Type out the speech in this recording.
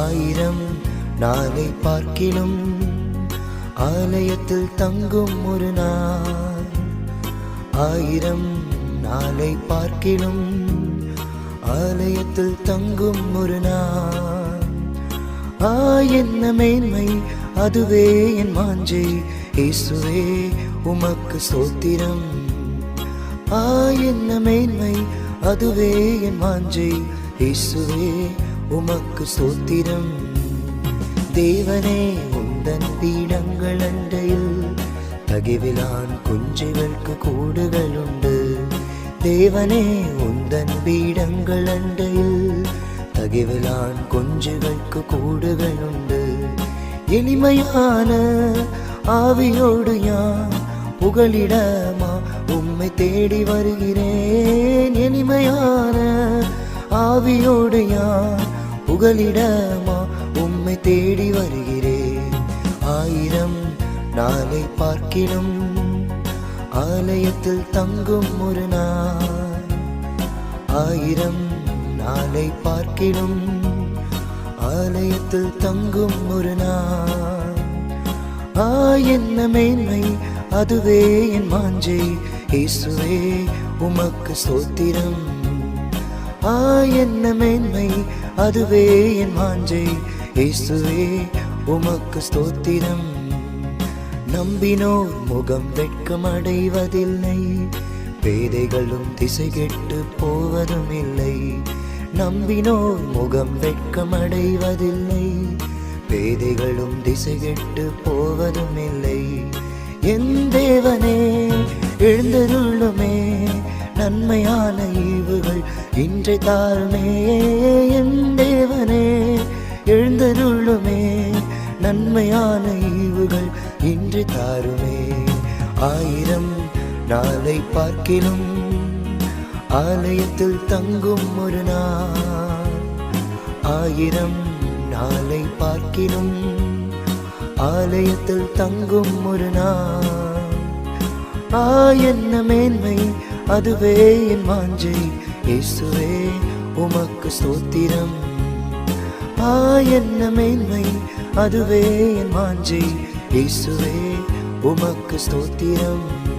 ஆயிரம் நாளை பார்க்கிலும் ஆலயத்தில் தங்கும் ஒரு நாள். ஆயிரம் நாளை பார்க்கிலும் ஆலயத்தில் தங்கும் ஒரு நாள். ஆ என்ன மேன்மை அதுவே என் மாஞ்சை. இயேசுவே உமக்கு சோத்திரம். ஆ என்ன மேன்மை அதுவே என் மாஞ்சை. இயேசுவே உமக்கு சோத்திரம். தேவனே உந்தன் பீடங்கள் அண்டையில் தகிவிலான் குஞ்சுகளுக்கு கூடுகள் உண்டு. தேவனே உந்தன் பீடங்கள் அண்டையில் தகிவிலான் குஞ்சுகளுக்கு கூடுகள் உண்டு. எளிமையான ஆவியோடு யான் புகழிடமா உம்மை தேடி வருகிறேன். இனிமையான ஆவியோடு யான் புகலிடமா? உம்மை தேடி வருகிறேன். ஆயிரம் நாளை பார்க்கிலும் ஆலயத்தில் தங்கும் ஒரு நாள். ஆயிரம் நாளை பார்க்கிலும் ஆலயத்தில் தங்கும் ஒரு நாள். ஆ என்ன மேன்மை அதுவே என் மாஞ்சை. இயேசுவே உமக்கு சோத்திரம் ஆ என்ன மேன்மை அதுவே என் மாஞ்சை. இயேசுவே உமக்கு ஸ்தோத்திரம். நம்பினோர் முகம் வெட்கம் அடைவதில்லை பேதைகளும் திசை கெட்டு போவதும் இல்லை நம்பினோர் முகம் வெட்கம் அடைவதில்லை பேதைகளும் திசை கெட்டு போவதும் இல்லை என் தேவனே எழுந்தருளுமே நன்மையான ஈவுகள் இன்றை தாருமே என் தேவனே. எழுந்தருளுமே நன்மையான ஈவுகள் இன்று தாருமே. ஆயிரம் நாளை பார்க்கிலும் ஆலயத்தில் தங்கும் ஒரு நாள். ஆயிரம் நாளை பார்க்கிலும் ஆலயத்தில் தங்கும் ஒரு நாள். ஆ என்ன மேன்மை அதுவே என் மாஞ்சை. இயேசுவே உமக்கு ஸ்தோத்திரம். ஆ என்ன மேன்மை. அதுவே என் மாஞ்சை. இயேசுவே உமக்கு ஸ்தோத்திரம்.